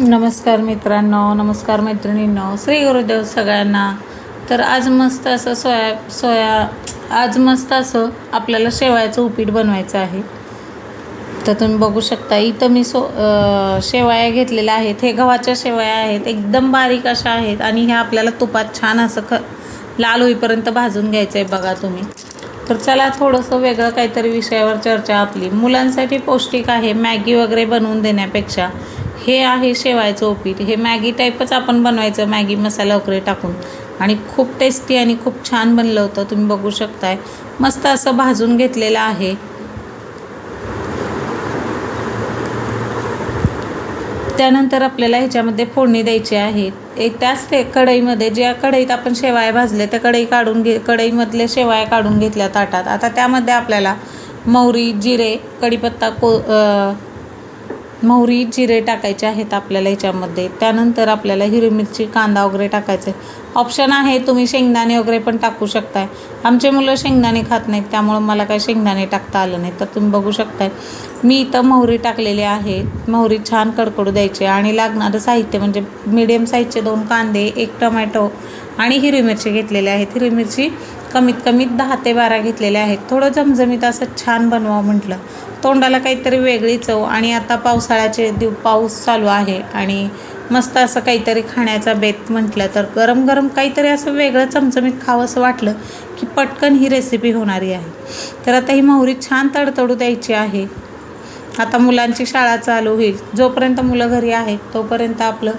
नमस्कार मित्रांनो नमस्कार मैत्रिणींनो श्री गुरुदेव सगळ्यांना. तर आज मस्त असं सोया सोया आज मस्त असं आपल्याला शेवयाचं उपीट बनवायचं आहे. तर तुम्ही बघू शकता इथं मी सो अं, शेवया घेतलेल्या आहेत. हे गव्हाच्या शेवया आहेत एकदम बारीक अशा आहेत आणि ह्या आपल्याला तुपात छान असं ख लाल होईपर्यंत भाजून घ्यायचं आहे बघा तुम्ही. तर चला थोडंसं वेगळं काहीतरी विषयावर चर्चा आपली. मुलांसाठी पौष्टिक आहे मॅगी वगैरे बनवून देण्यापेक्षा. हे आहे शेवायचं उपीट. हे मॅगी टाईपच आपण बनवायचं मॅगी मसाला वगैरे टाकून. आणि खूप टेस्टी आणि खूप छान बनलं होतं तुम्ही बघू शकताय. मस्त असं भाजून घेतलेलं आहे. त्यानंतर आपल्याला ह्याच्यामध्ये फोडणी द्यायची आहे. एक त्याच ते कढईमध्ये ज्या कढईत आपण शेवाया भाजले त्या कढई काढून घे कढईमधले शेवाया काढून घेतल्या ताटात. आता त्यामध्ये आपल्याला मोहरी जिरे कढीपत्ता को मोहरी जिरे टाकायचे आहेत आपल्याला ह्याच्यामध्ये. त्यानंतर आपल्याला हिरवी मिरची कांदा वगैरे टाकायचे. ऑप्शन आहे तुम्ही शेंगदाणे वगैरे पण टाकू शकताय. आमचे मुलं शेंगदाणे खात नाहीत त्यामुळं मला काही शेंगदाणे टाकता आलं नाही. तर तुम्ही बघू शकताय. मी इथं मोहरी टाकलेली आहे. मोहरी छान कडकडू द्यायची आणि लागणारं साहित्य म्हणजे मिडियम साईजचे दोन कांदे एक टमॅटो आणि हिरवी मिरची घेतलेली आहेत. हिरवी मिरची कमीत कमी दहा ते बारा घेतलेल्या आहेत. थोडं जमजमीत असं छान बनवावं म्हटलं. तोंडाला काहीतरी वेगळी चव आणि आता पावसाळ्याचे दिव पाऊस चालू आहे आणि मस्त असं काहीतरी खाण्याचा बेत म्हटलं तर गरम गरम काहीतरी असं वेगळं चमचमीत खावं असं वाटलं की पटकन ही रेसिपी होणारी आहे. तर आता ही मोहरी छान तडतडू द्यायची आहे. आता मुलांची शाळा चालू होईल. जोपर्यंत मुलं घरी आहेत तोपर्यंत आपलं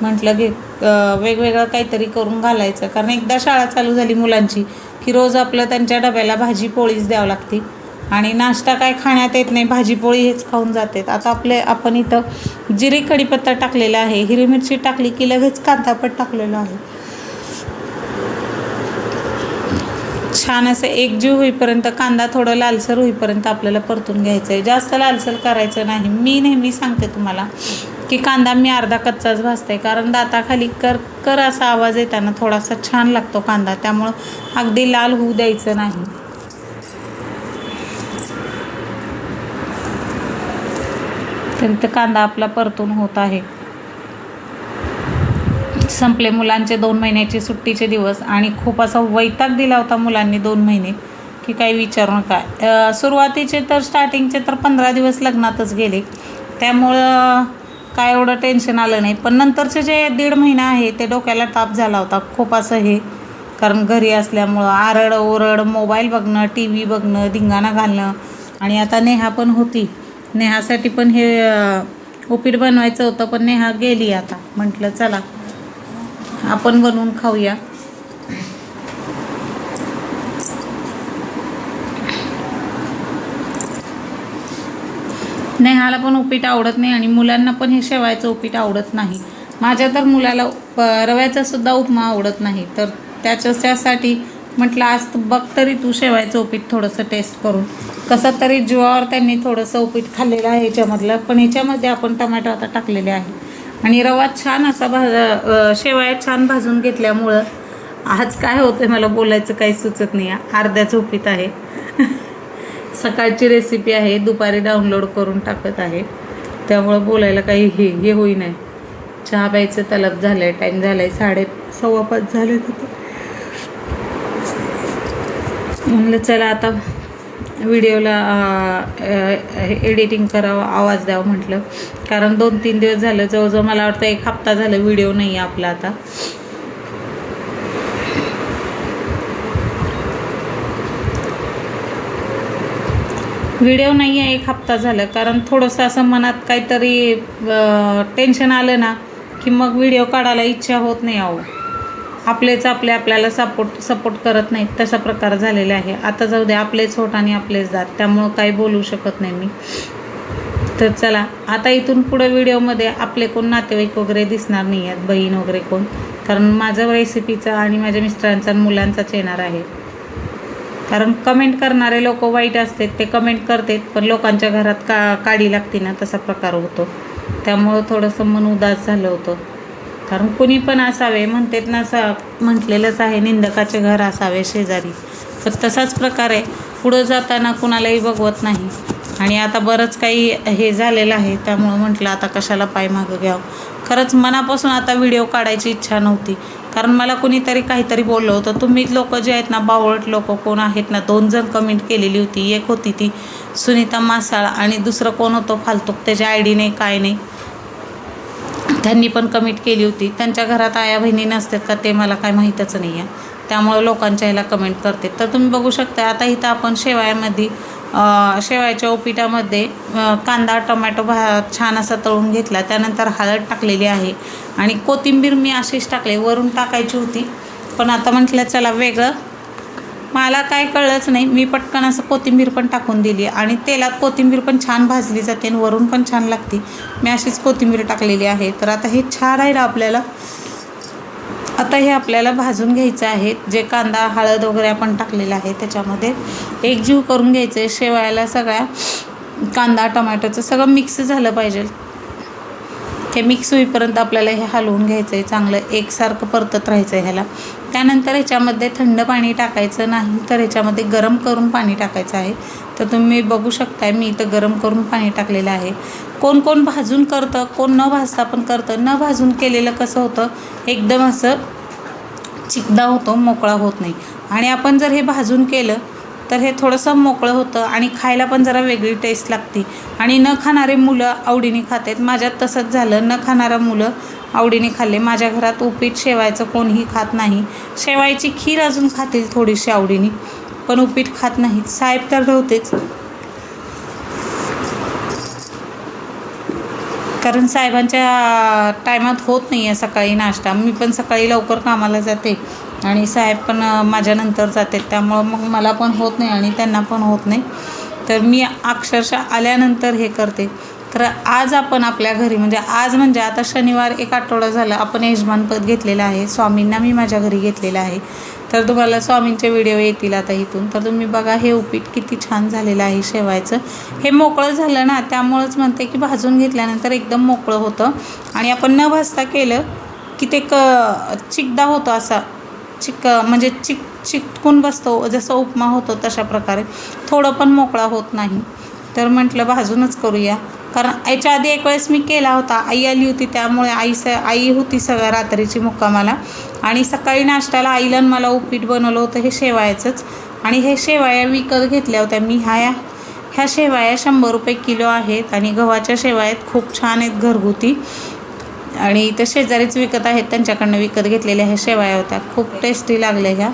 म्हटलं की वेगवेगळं काहीतरी करून घालायचं. कारण एकदा शाळा चालू झाली मुलांची की रोज आपलं त्यांच्या डब्याला भाजी पोळीच द्यावं लागते. आणि नाश्ता काय खाण्यात येत नाही भाजीपोळी हेच खाऊन जातात. आता आपले आपण इथं जिरे कढीपत्ता टाकलेला आहे हिरवी मिरची टाकली की लगेच कांदा पण टाकलेला आहे. छान असं एकजीव होईपर्यंत कांदा थोडं लालसर होईपर्यंत आपल्याला परतून घ्यायचं आहे जास्त लालसर करायचं नाही. मी नेहमी सांगते तुम्हाला की कांदा मी अर्धा कच्चाच भाजते. कारण दाताखाली कर कर असा आवाज येताना थोडासा छान लागतो कांदा. त्यामुळं अगदी लाल होऊ द्यायचं नाही. तर कांदा आपला परतून होत आहे. संपले मुलांचे दोन महिन्याचे सुट्टीचे दिवस आणि खूप असा वैताग दिला होता मुलांनी दोन महिने की काही विचारू नका. सुरुवातीचे तर स्टार्टिंगचे तर पंधरा दिवस लग्नातच गेले. त्यामुळं काय एवढं टेन्शन आलं नाही. पण नंतरचे जे दीड महिना आहे ते डोक्याला ताप झाला होता. खूप असं हे कारण घरी असल्यामुळं आरड ओरड मोबाईल बघणं टी व्ही बघणं धिंगाणा घालणं आणि आता नेहा पण होती. नेहासाठी पण हे उपीट बनवायचं होतं पण नेहा गेली आता. म्हटलं चला आपण बनवून खाऊया. नेहाला पण उपीट आवडत नाही आणि मुलांना पण हे शेवायचं उपीट आवडत नाही. माझ्या तर मुलाला रव्याचा सुद्धा उपमा आवडत नाही. तर त्याच्यासाठी म्हटलं आज बघ तरी तू शेवायचं उपीट थोडंसं टेस्ट करून. कसं तरी जीवावर त्यांनी थोडंसं उपीट खाल्लेलं आहे याच्यामधलं पण याच्यामध्ये आपण टमॅटो आता टाकलेले आहे. आणि रवा छान असा भाज शेवाया छान भाजून घेतल्यामुळं आज काय होतं मला बोलायचं काही सुचत नाही. अर्ध्याचं उपीत आहे. सकाळची रेसिपी आहे दुपारी डाउनलोड करून टाकत आहे. त्यामुळं बोलायला काही हे हे होई नाही चहा प्यायचं तलब झालं आहे टाईम झाला आहे साडे सव्वा पाच झाले तिथे म्हणलं चला आता व्हिडिओला एडिटिंग करावं आवाज द्यावं म्हटलं. कारण दोन तीन दिवस झालं जवळजवळ मला वाटतं एक हप्ता झालं व्हिडिओ नाही आहे आपला आता. व्हिडिओ नाही आहे एक हप्ता झालं. कारण थोडंसं असं मनात काहीतरी टेन्शन आलं ना की मग व्हिडिओ काढायला इच्छा होत नाही अहो. आपलेच आपले आपल्याला सपोर्ट सपोर्ट करत नाहीत तसा प्रकार झालेला आहे. आता जाऊ दे आपलेच होट आणि आपलेच दात त्यामुळं काही बोलू शकत नाही मी. तर चला आता इथून पुढं व्हिडिओमध्ये आपले कोण नातेवाईक वगैरे दिसणार नाही आहेत बहीण वगैरे कोण? कारण माझं रेसिपीचा आणि माझ्या मिस्टरांचा आणि मुलांचाच येणार आहे. कारण कमेंट करणारे लोक वाईट असतात ते कमेंट करतात पण लोकांच्या घरात का काडी लागते ना तसा प्रकार होतो. त्यामुळं थोडंसं मन उदास झालं होतं. कारण कुणी पण असावे म्हणतात ना असं म्हटलेलंच आहे निंदकाचे घर असावे शेजारी. तर तसाच प्रकार आहे. पुढं जाताना कुणालाही बघवत नाही. आणि आता बरंच काही हे झालेलं आहे त्यामुळं म्हटलं आता कशाला पाय मागं घ्यावं. खरंच मनापासून आता व्हिडिओ काढायची इच्छा नव्हती. कारण मला कुणीतरी काहीतरी बोललं होतं. तुम्ही लोक जे आहेत ना बावळट लोक कोण आहेत ना दोन जण कमेंट केलेली होती. एक होती ती सुनीता मासाळ आणि दुसरं कोण होतं फालतूक त्याच्या आय डी नाही काय नाही. त्यांनी पण कमेंट केली होती. त्यांच्या घरात आया बहिणी नसतात का ते मला काय माहीतच नाही आहे त्यामुळे लोकांच्या ह्याला कमेंट करते. तर तुम्ही बघू शकता आता इथं आपण शेवायामध्ये शेवायाच्या शेवयाच्या उपीटामध्ये कांदा टोमॅटो भा छान असा तळून घेतला. त्यानंतर हळद टाकलेली आहे. आणि कोथिंबीर मी अशीच टाकले. वरून टाकायची होती. पण आता म्हटलं चला वेगळं मला काय कळलंच नाही. मी पटकन असं कोथिंबीर पण टाकून दिली आणि तेलात कोथिंबीर पण छान भाजली जाते आणि वरून पण छान लागते. मी अशीच कोथिंबीर टाकलेली आहे. तर आता हे छान आहे ना आपल्याला? आता हे आपल्याला भाजून घ्यायचं आहे. जे कांदा हळद वगैरे आपण टाकलेलं आहे त्याच्यामध्ये एकजीव करून घ्यायचं आहे. शेवायला सगळ्या कांदा टोमॅटोचं सगळं मिक्स झालं पाहिजे. हे मिक्स होईपर्यंत आपल्याला हे हलवून घ्यायचं आहे चांगलं एकसारखं परतत राहायचं आहे ह्याला. त्यानंतर ह्याच्यामध्ये थंड पाणी टाकायचं नाही तर ह्याच्यामध्ये गरम करून पाणी टाकायचं आहे. तर तुम्ही बघू शकताय मी इथं गरम करून पाणी टाकलेलं आहे. कोण कोण भाजून करतं कोण न भाजता पण करतं. न भाजून केलेलं कसं होतं एकदम असं चिकदा होतो मोकळा होत नाही. आणि आपण जर हे भाजून केलं तर हे थोडंसं मोकळं होतं आणि खायला पण जरा वेगळी टेस्ट लागते. आणि न खाणारे मुलं आवडीने खातात. माझ्यात तसंच झालं. न खाणारा मुलं आवडीने खाल्ले. माझ्या घरात उपीट शेवायचं कोणीही खात नाही. शेवायची खीर अजून खातील थोडीशी आवडीने. पण उपीट खात नाहीत. साहेब तर नव्हतेच. कारण साहेबांच्या टायमात होत नाही आहे सकाळी नाश्ता. मी पण सकाळी लवकर कामाला जाते. आणि साहेब पण माझ्यानंतर जाते त्यामुळं मग मला पण होत नाही आणि त्यांना पण होत नाही. तर मी अक्षरशः आल्यानंतर हे करते. तर आज आपण आपल्या घरी म्हणजे आज म्हणजे आता शनिवार एक आठवडा झाला आपण यजमानपद घेतलेलं आहे. स्वामींना मी माझ्या घरी घेतलेलं आहे. तर तुम्हाला स्वामींचे व्हिडिओ येतील आता इथून. तर तुम्ही बघा हे उपीट किती छान झालेलं आहे शेवायचं. हे मोकळं झालं ना त्यामुळंच म्हणते की भाजून घेतल्यानंतर एकदम मोकळं होतं. आणि आपण न भाजता केलं की ते क चिकदा होतो असा. चिक म्हणजे चिक चिकटून बसतो जसं उपमा होतो तशा प्रकारे. थोडं पण मोकळा होत नाही. तर म्हटलं भाजूनच करूया. कारण याच्या आधी एक वेळेस मी केला होता. आई आली होती त्यामुळे आई स आई होती सगळ्या रात्रीची मुक्कामाला. आणि सकाळी नाश्त्याला आईला मला उपीट बनवलं होतं हे शेवायचंच आणि हे शेवाया विकत घेतल्या होत्या. मी ह्या ह्या शेवाया शंभर रुपये किलो आहेत आणि गव्हाच्या शेवायात खूप छान आहेत घरगुती. आणि इथं शेजारीच विकत आहेत त्यांच्याकडनं विकत घेतलेल्या ह्या शेवाया होत्या. खूप टेस्टी लागल्या ह्या.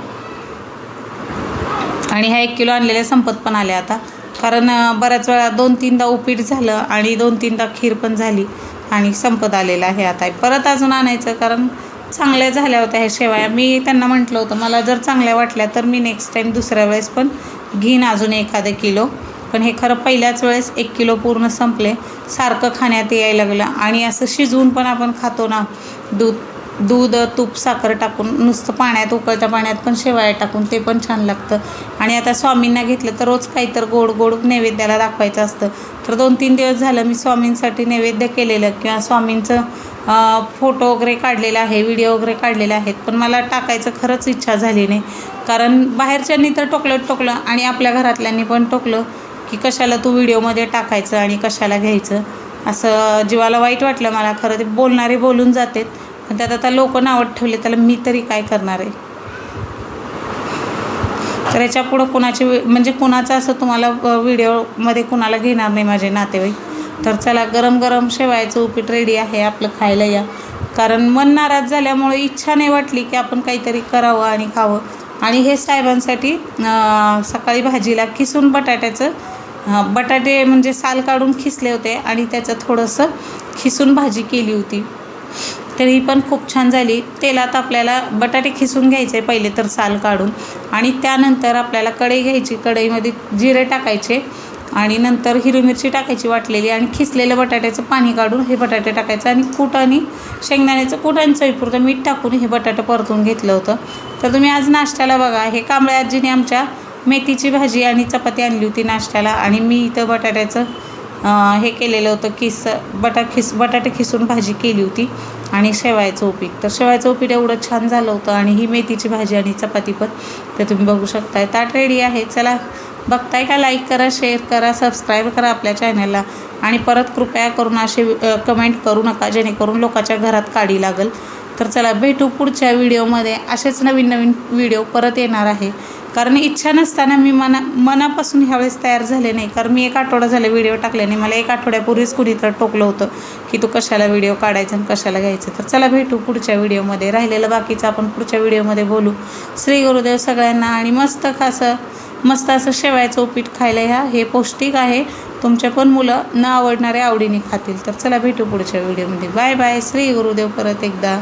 आणि ह्या एक किलो आणलेल्या संपत पण आल्या आता. कारण बऱ्याच वेळा दोन तीनदा उपीट झालं आणि दोन तीनदा खीर पण झाली आणि संपत आलेलं आहे आता. परत अजून आणायचं कारण चांगल्या झाल्या होत्या ह्या शेवाया. मी त्यांना म्हटलं होतं मला जर चांगल्या वाटल्या तर मी नेक्स्ट टाईम दुसऱ्या वेळेस पण घेईन अजून एखादं किलो. पण हे खरं पहिल्याच वेळेस एक किलो पूर्ण संपले. सारखं खाण्यात यायला लागलं. आणि असं शिजवून पण आपण खातो ना दूध दूध तूप साखर टाकून नुसतं पाण्यात उकळत्या पाण्यात पण शेवाया टाकून ते पण छान लागतं. आणि आता स्वामींना घेतलं तर रोज काही तर गोड गोड नैवेद्याला दाखवायचं असतं. तर दोन तीन दिवस झालं मी स्वामींसाठी नैवेद्य केलेलं किंवा स्वामींचं फोटो वगैरे काढलेला आहे व्हिडिओ वगैरे काढलेले आहेत. पण मला टाकायचं खरंच इच्छा झाली नाही. कारण बाहेरच्यांनी तर टोकलं टोकलं आणि आपल्या घरातल्यांनी पण टोकलं. की कशाला तू व्हिडिओमध्ये टाकायचं आणि कशाला घ्यायचं? असं जीवाला वाईट वाटलं मला खरं ते बोलणारे बोलून जातात. पण त्यात आता लोक नावत ठेवले त्याला मी तरी काय करणार आहे? तर याच्या पुढं कोणाचे म्हणजे कुणाचं असं तुम्हाला व्हिडिओमध्ये कोणाला घेणार नाही माझे नातेवाईक? तर चला गरम गरम शेवायचं उपीट रेडी आहे आपलं खायला या. कारण मन नाराज झाल्यामुळे इच्छा नाही वाटली की आपण काहीतरी करावं आणि खावं. आणि हे साहेबांसाठी सकाळी भाजीला किसून बटाट्याचं बटाटे म्हणजे साल काढून खिसले होते आणि त्याचं थोडंसं खिसून भाजी केली होती. तर ही पण खूप छान झाली. तेलात आपल्याला बटाटे खिसून घ्यायचे पहिले तर साल काढून आणि त्यानंतर आपल्याला कढई घ्यायची. कढईमध्ये जिरे टाकायचे आणि नंतर हिरवी मिरची टाकायची वाटलेली आणि खिसलेलं बटाट्याचं पाणी काढून हे बटाटे टाकायचं आणि कूट आणि शेंगदाण्याचं कूट आणि चवीपुरतं मीठ टाकून हे बटाटे परतून घेतलं होतं. तर तुम्ही आज नाश्त्याला बघा. हे कांबळे आजीने आमच्या मेथीची भाजी आणि चपाती आणली होती नाश्त्याला आणि मी इथं बटाट्याचं हे केलेलं होतं किस बटा खिस बटाटे खिसून भाजी केली होती आणि शेवायचं उपीट. तर शेवायचं उपीट एवढं छान झालं होतं आणि ही मेथीची भाजी आणि चपाती पण ते तुम्ही बघू शकताय. ताट रेडी आहे. चला बघताय का? लाईक करा शेअर करा सबस्क्राईब करा आपल्या चॅनलला आणि परत कृपया करून असे कमेंट करू नका जेणेकरून लोकांच्या घरात काढी लागेल. तर चला भेटू पुढच्या व्हिडिओमध्ये असेच नवीन नवीन व्हिडिओ परत येणार आहे. कारण इच्छा नसताना मी मना मनापासून ह्यावेळेस तयार झाले नाही. कारण मी एक आठवडा झाले व्हिडिओ टाकले नाही मला एक आठवड्यापूर्वीच कुणी तर टोकलं होतं की तू कशाला व्हिडिओ काढायचा आणि कशाला घ्यायचं. तर चला भेटू पुढच्या व्हिडिओमध्ये राहिलेलं बाकीचं आपण पुढच्या व्हिडिओमध्ये बोलू. श्री गुरुदेव सगळ्यांना आणि मस्त खासं मस्त असं शेवायचं उपीट खायला ह्या हे पौष्टिक आहे. तुमच्या पण मुलं न आवडणारे आवडीने खातील. तर चला भेटू पुढच्या व्हिडिओमध्ये बाय बाय श्री गुरुदेव परत एकदा.